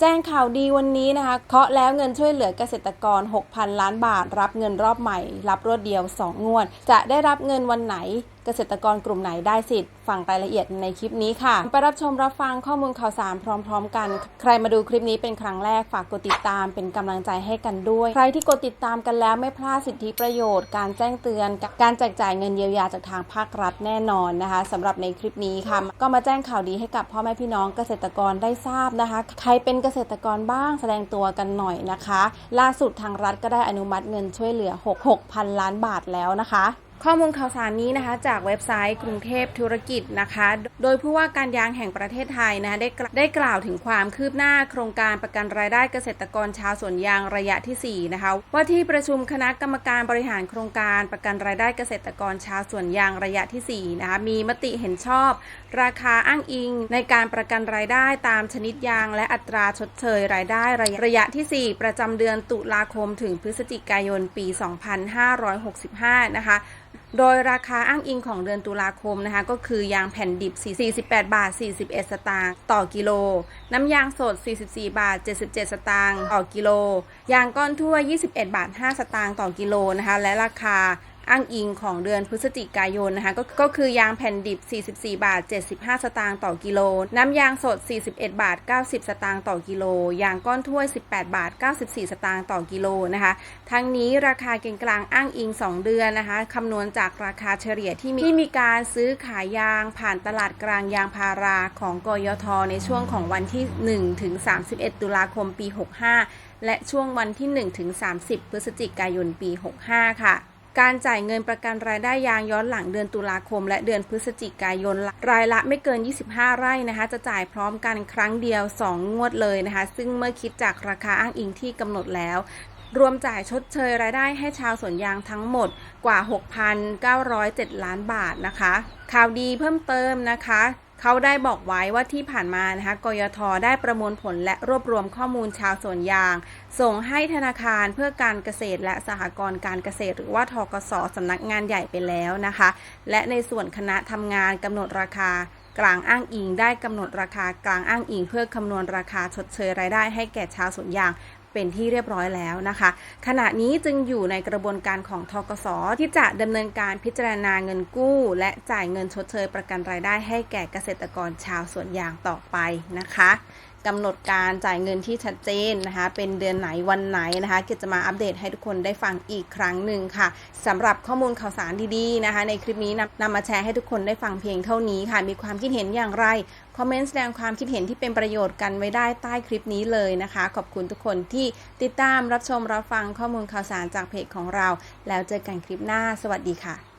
แจ้งข่าวดีวันนี้นะคะ เคาะแล้วเงินช่วยเหลือเกษตรกร 6,000 ล้านบาท รับเงินรอบใหม่ รับรวดเดียว 2 งวด จะได้รับเงินวันไหน เกษตรกรกลุ่มไหนได้สิทธิ์ฟังรายละเอียดในคลิปนี้ค่ะ ไปรับชมรับฟังข้อมูลข่าวสารพร้อม ๆ กัน ใครมาดูคลิปนี้เป็นครั้งแรกฝากกดติดตามเป็นกำลังใจให้กันด้วย ใครที่กดติดตามกันแล้วไม่พลาดสิทธิประโยชน์ การแจ้งเตือน การแจกจ่ายเงินเยียวยาจากทางภาครัฐแน่นอนนะคะสำหรับในคลิปนี้ค่ะ ก็มาแจ้งข่าวดีให้กับพ่อแม่พี่น้องเกษตรกรได้ทราบนะคะ ใครเป็นเกษตรกรบ้างแสดงตัวกันหน่อยนะคะ ล่าสุดทางรัฐก็ได้อนุมัติเงินช่วยเหลือ 6 6,000 ล้านบาทแล้วนะคะ ข้อมูลข่าวสารนี้นะคะจากเว็บไซต์กรุงเทพธุรกิจนะคะ โดยผู้ว่าการยางแห่งประเทศไทยนะคะได้ได้กล่าวถึงความคืบหน้าโครงการประกันรายได้เกษตรกรชาวสวนยางระยะทีสี่4 นะคะ ว่าที่ประชุมคณะกรรมการบริหารโครงการประกันรายได้เกษตรกรชาวสวนยางระยะทีสี่ 4 นะคะมีมติเห็นชอบ ราคาอ้างอิง ในการประกันรายได้ตามชนิดยาง และอัตราชดเชยรายได้ระยะระยะทีสี่ 4 ประจำเดือนตุลาคมถึงพฤศจิกายนปี 2565 นะคะ โดยราคาอ้างอิงของเดือนตุลาคมนะคะ ก็คือยางแผ่นดิบ 48 บาท 41 สตางค์ต่อกิโล น้ำยางสด 44 บาท 77 สตางค์ต่อกิโล ยางก้อนทั่ว 21 บาท 5 สตางค์ต่อกิโลนะคะ และราคา อ้างอิงของเดือนพฤศจิกายนนะคะก็ก็คือยางแผ่นดิบ 44 บาท 75 สตางค์ต่อกิโล น้ำยางสด 41 บาท 90 สตางค์ต่อกิโล ยางก้อนถ้วย 18 บาท 94 สตางค์ต่อกิโลนะคะ ทั้งนี้ราคาเกณฑ์กลางอ้างอิง 2 เดือนนะคะคำนวณจากราคาเฉลี่ยที่มีที่มีการซื้อขายยางผ่านตลาดกลางยางพาราของกยท ในช่วงของวันที่ 1 ถึง 31 ตุลาคมปี 65 และช่วงวันที่ 1 ถึง 30 พฤศจิกายนปี 65 ค่ะ การจ่ายเงินประกันรายได้ยางย้อนหลังเดือนตุลาคม และเดือนพฤศจิกายน รายละไม่เกิน 25 ไร่นะคะ จะจ่ายพร้อมกันครั้งเดียว 2 งวดเลยนะคะ ซึ่งเมื่อคิดจากราคาอ้างอิงที่กำหนดแล้ว รวมจ่ายชดเชยรายได้ให้ชาวสวนยางทั้งหมดกว่า 6,907 ล้านบาทนะคะ ข่าวดีเพิ่มเติมนะคะ เขาได้บอกไว้ว่าที่ผ่านมานะคะกยทได้ประมวลผลและรวบรวมข้อมูลชาวสวนยาง ส่งให้ธนาคารเพื่อการเกษตรและสหกรณ์การเกษตร หรือว่าทกสสำนักงานใหญ่ไปแล้วนะคะ และในส่วนคณะทำงานกำหนดราคากลางอ้างอิงได้กำหนดราคากลางอ้างอิง เพื่อคำนวณราคาชดเชยรายได้ให้แก่ชาวสวนยาง เป็นที่เรียบร้อยแล้วนะคะ ขณะนี้จึงอยู่ในกระบวนการของทกสที่จะดำเนินการพิจารณาเงินกู้ และจ่ายเงินชดเชยประกันรายได้ให้แก่เกษตรกรชาวสวนยางต่อไปนะคะ กำหนดการจ่ายเงินที่ชัดเจนนะคะ เป็นเดือนไหนวันไหนนะคะเกดจะมาอัปเดตให้ทุกคนได้ฟังอีกครั้งหนึ่งค่ะสำหรับข้อมูลข่าวสารดีๆนะคะ ในคลิปนี้นำนำมาแชร์ให้ทุกคนได้ฟังเพียงเท่านี้ค่ะ มีความคิดเห็นอย่างไรคอมเมนต์แสดงความคิดเห็นที่เป็นประโยชน์กันไว้ได้ใต้คลิปนี้เลยนะคะ ขอบคุณทุกคนที่ติดตามรับชมรับฟังข้อมูลข่าวสารจากเพจของเรา แล้วเจอกันคลิปหน้า สวัสดีค่ะ